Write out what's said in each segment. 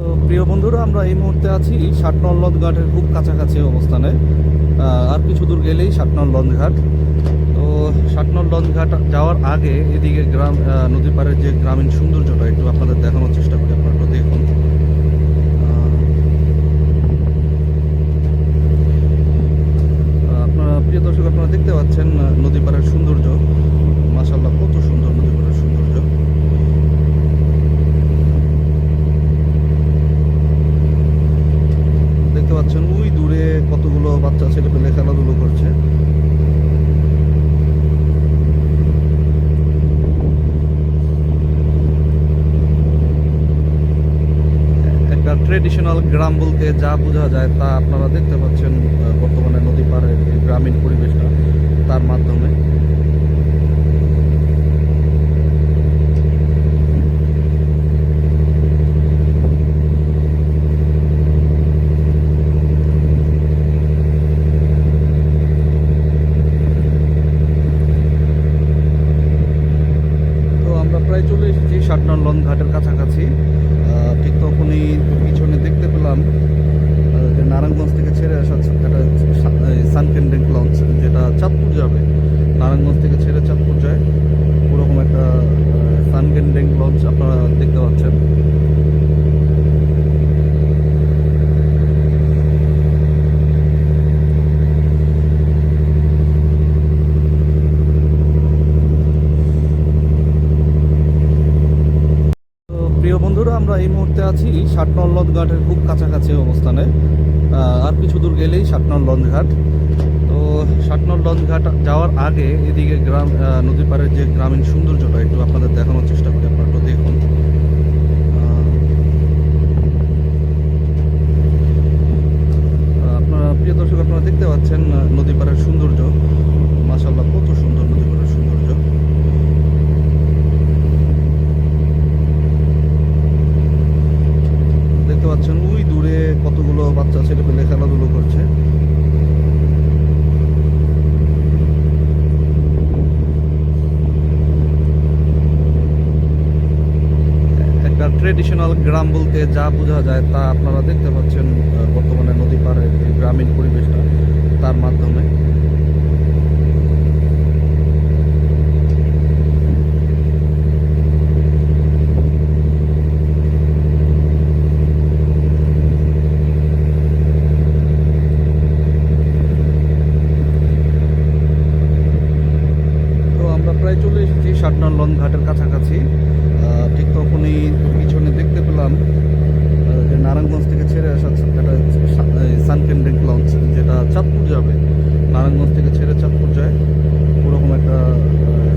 তো প্রিয় বন্ধুরা, আমরা এই মুহূর্তে আছি ষাটনল ঘাটের খুব কাছাকাছি অবস্থানে। আর কিছু দূর গেলেই ষাটনল ঘাট তো ষাটনল ঘাট যাওয়ার আগে এদিকে গ্রাম নদী পাড়ের যে গ্রামীণ সৌন্দর্যটা, একটু আপনাদের দেখানোর চেষ্টা করি, আপনারা একটু দেখুন। আপনারা, প্রিয় দর্শক, আপনারা দেখতে পাচ্ছেন নদী পাড়ের সৌন্দর্য। মাসাল্লাহ কত সুন্দর নদী পাড়ের সৌন্দর্য দেখতে পাচ্ছেন। ওই দূরে কতগুলো বাচ্চা, ছেলে পেলে খেলাধুলো করছে। একটা ট্রেডিশনাল গ্রাম বলতে যা বোঝা যায় তা আপনারা দেখতে পাচ্ছেন বর্তমানে নদী পাড়ের গ্রামীণ পরিবেশটা তার মাধ্যমে তো আমরা প্রায় চলে এসেছি ষাটনল লং ঘাটের কাছাকাছি ঠিক তখনই পিছনে দেখতে পেলাম আহ, যে নারায়ণগঞ্জ থেকে ছেড়ে আসা একটা সানকেন্ডেন্ট লঞ্চ যেটা চাঁদপুর যাবে নারায়ণগঞ্জ থেকে ছেড়ে চাঁদপুর যায় ওরকম একটা সানকেন্ডেন্ট লঞ্চ আপনারা দেখতে পাচ্ছেন তো প্রিয় বন্ধুরা, আমরা এই মুহূর্তে আছি ষাটনল লঞ্চ ঘাটের খুব কাছাকাছি অবস্থানে। আর কিছু দূর গেলেই ষাটনল লঞ্চ ঘাট তো ষাটনল লঞ্চ ঘাট যাওয়ার আগে এদিকে গ্রাম নদী পাড়ের যে গ্রামীণ সৌন্দর্যটা একটু আপনাদের দেখানোর চেষ্টা করি, আপনারা একটু দেখুন। আপনারা, প্রিয় দর্শক, আপনারা দেখতে পাচ্ছেন নদী পাড়ের সৌন্দর্য। মাসাল্লাহ কত সুন্দর নদী পাড়ের সৌন্দর্য দেখতে পাচ্ছেন ওই দূরে কতগুলো বাচ্চা ছেলে পেলে খেলাধুলো করছে। একটা ট্রেডিশনাল গ্রাম বলতে যা বোঝা যায় তা আপনারা দেখতে পাচ্ছেন বর্তমানে নদী পাড়ের গ্রামীণ পরিবেশটা, তার মাধ্যমে তো আমরা প্রায় চলে এসেছি সাতনার লঞ্চ ঘাটের কাছাকাছি। ঠিক তখনই পিছনে দেখতে পেলাম যে নারায়ণগঞ্জ থেকে ছেড়ে আসা একটা সানকেন্ডেন্ট লঞ্চ, যেটা চাঁদপুর যাবে। নারায়ণগঞ্জ থেকে ছেড়ে চাঁদপুর যায়। ওরকম একটা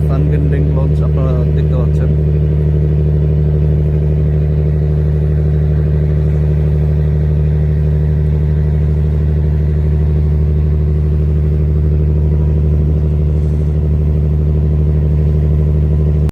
সানকেন্ডেন্ট লঞ্চ আপনারা দেখতে পাচ্ছেন।